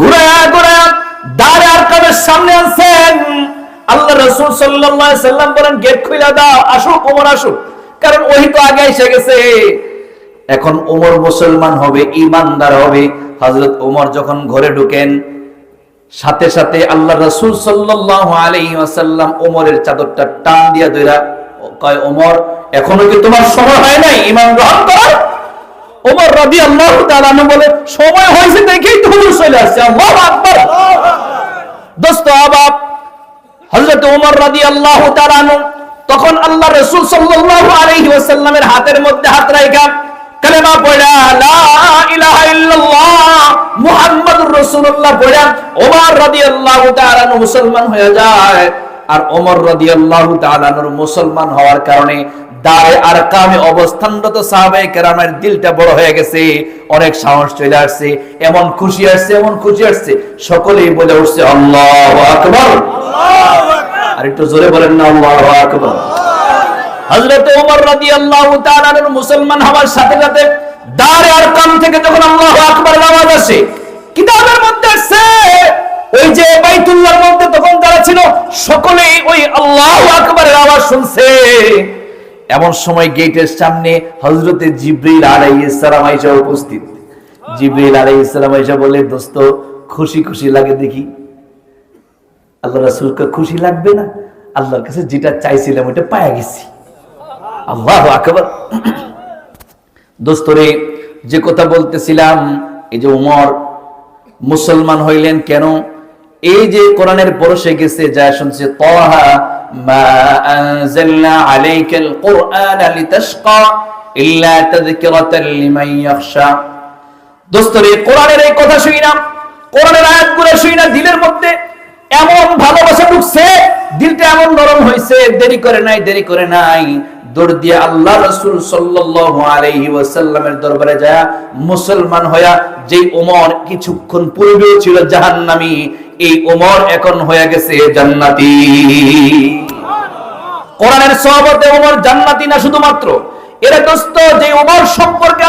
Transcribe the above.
ঘুরায়া ঘুরায়া দাঁড়ে সামনে আনছেন। আল্লাহ রসুল সাল্লাম বলেন, গেট খুলে দাও ওমর কারণ তো আগে এসে গেছে। এখন ওমর মুসলমান হবে ইমানদার হবে। ওমর যখন ঘরে ঢুকেন, সাথে সাথে আল্লাহ রসুল সাল্লাল্লাহু আলাইহি ওমরের চাদরটা টান দিয়া ধইরা কয়, ওমর, এখনও কি তোমার সময় হয় নাই? ইমান গ্রহণ করার ওমর আনহু বলে, সময় হয়েছে দেখেই তো হুজুর চলে আসছে। আল্লাহু দোস্ত, আবাব, হযরত ওমর আনহু তখন আল্লাহ রাসূল সাল্লাল্লাহু আলাইহি ওয়াসাল্লামের হাতের মধ্যে হাত তাআলা মুসলমান হয়ে যায়। আর ওমর রাদিয়াল্লাহু তাআলা আনহুর মুসলমান হওয়ার কারণে দাঁড়ে আর কামে অবস্থানরত সাহাবায়ে কেরামের দিলটা বড় হয়ে গেছে। অনেক সাহস চলে আসছে এমন খুশি আসছে এমন খুশি আসছে। সকলেই বলে উঠছে আল্লাহু আকবার। আর একটু জোরে বলেন না আল্লাহু আকবার। হযরত ওমর রাদিয়াল্লাহু তাআলা আনহু মুসলমান হওয়ার সাথে সাথে দাঁড়ে আর কাম থেকে যখন আল্লাহু আকবার আওয়াজ আসে কিতাবের মধ্যে আছে ওই যে বাইতুল্লাহর মধ্যে তখন যারা ছিল সকলেই ওই আল্লাহু আকবারের আওয়াজ শুনছে। এমন সময় গেটের সামনে হজরতে জিব্রিল আলাইহিস সালাম আইসা উপস্থিত। জিব্রিল আলাইহিস সালাম আইসা বলে, দোস্ত, খুশি খুশি লাগে দেখি। আল্লাহ রাসূলকে খুশি লাগবে না? আল্লাহর কাছে যেটা চাইছিলাম ওটা পায়া গেছি। আল্লাহু আকবার। দোস্তরে যে কথা বলতেছিলাম, এই যে উমর, মুসলমান হইলেন কেন? এই যে কোরআনের পরশে গেছে, যা শুনছে তাহা আনজালনা আলাইকাল কুরআনা লিতাশকা ইল্লা তাযকিরাতাল লিমান ইয়াখশা। দোস্তরে কোরআনের এই কথা না, কোরআনের আয়াতগুলো না, দিলের মধ্যে এমন ভালোবাসা ঢুকছে, দিলটা এমন নরম হয়েছে, দেরি করে নাই, দেরি করে নাই। দৌড় দিয়ে আল্লাহ রসুল সাল্লাল্লাহু আলাইহি ওয়াসাল্লামের দরবারে যায় মুসলমান হয়া যেই ওমর কিছুক্ষণ পূর্বেও ছিল জাহান্নামী, এই ওমর এখন হয়ে গেছে জান্নাতি। কোরআনের সহবতে ওমর জান্নাতি না শুধুমাত্র। এরা দোস্ত যে ওমর সম্পর্কে